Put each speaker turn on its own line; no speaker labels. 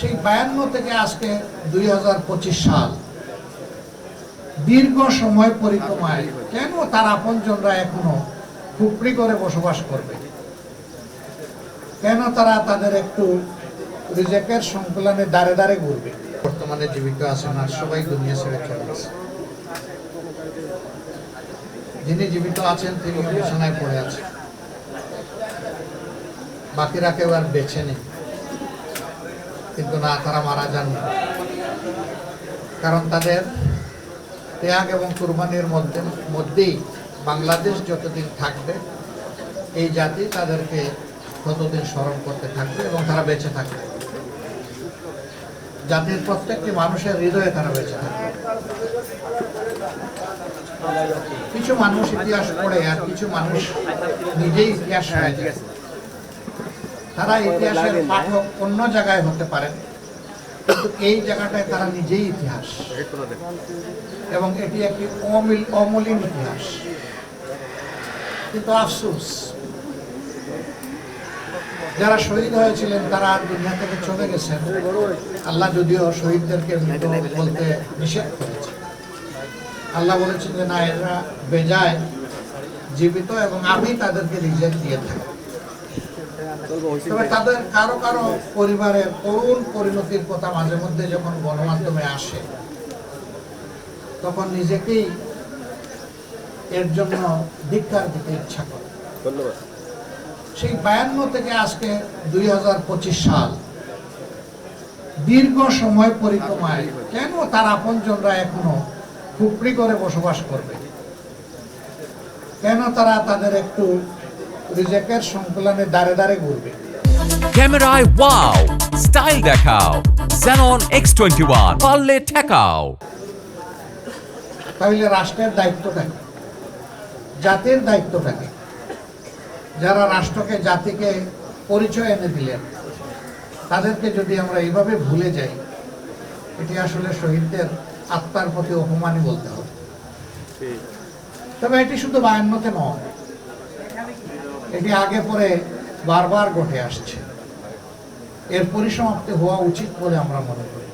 সেই বায়ান্ন থেকে আজকে দুই হাজার পঁচিশ সাল। দীর্ঘ সময় পরিক্রমায় কেন তার আপনজনরা এখনও খুপড়ি করে বসবাস করবে? কেন তারা তাদের একটু রিজেকের সংকলনে দাঁড়ে দাঁড়ে ঘুরবে? বর্তমানে জীবিত আছেন আর সবাই দুনিয়া ছেড়ে চলে গেছে। যিনি জীবিত আছেন, তিনি বিছানায় পড়ে আছেন। বাকিরা কেউ আর বেছে নেই। কিন্তু না, তারা মারা যাননি কারণ তাদের ত্যাগ এবং কুরবানির মধ্যে মধ্যেই বাংলাদেশ যতদিন থাকবে, এই জাতি তাদেরকে ততদিন স্মরণ করতে থাকবে এবং তারা বেঁচে থাকবে। জাতির প্রত্যেকটি মানুষের হৃদয়ে তারা বেঁচে থাকবে। কিছু মানুষ ইতিহাস পড়ে আর কিছু মানুষ নিজেই ইতিহাস হয়ে যায় তারা ইতিহাসের পাঠক অন্য জায়গায় হতে পারেন এই জায়গাটায় তারা নিজেই ইতিহাস। এবং এটি একটি অমিল অমলিন ইতিহাস। কিন্তু আফসোস যারা শহীদ হয়েছিলেন তারা আর দুনিয়া থেকে চলে গেছেন। আল্লাহ যদিও শহীদদেরকে বলতে নিষেধ করেছে। আল্লাহ বলেছেন যে না এরা বেজায় জীবিত এবং আমি তাদেরকে রিজেক্ট দিয়ে থাকি তবে তাদের কারও কারও পরিবারের করুণ পরিণতির কথা মাঝে মধ্যে যখন গণমাধ্যমে আসে তখন নিজেকেই এর জন্য ধিক্কার দিতে ইচ্ছা করে।
ধন্যবাদ।
সেই বায়ান্ন থেকে আজকে দুই হাজার পঁচিশ সাল দীর্ঘ সময় পরিক্রমায় কেন তার আপনজনরা এখনও খুপড়ি করে বসবাস করবে? কেন তারা তাদের একটু রিজেকের সংকলনে দাঁড়ে দাঁড়ে ঘুরবে
ক্যামেরায় ওয়াও স্টাইল দেখাও Xenon X21 পারলে ঠেকাও
তাহলে রাষ্ট্রের দায়িত্বটা কি? জাতির দায়িত্বটা কি? যারা রাষ্ট্রকে জাতিকে পরিচয় এনে দিলেন তাদেরকে যদি আমরা এইভাবে ভুলে যাই এটি আসলে শহীদদের আত্মার প্রতি অপমানই বলতে হবে তবে এটি শুধু বায়ান্নতে নয় এটি আগে পরে বারবার ঘটে আসছে। এর পরিসমাপ্তি হওয়া উচিত বলে আমরা মনে করি।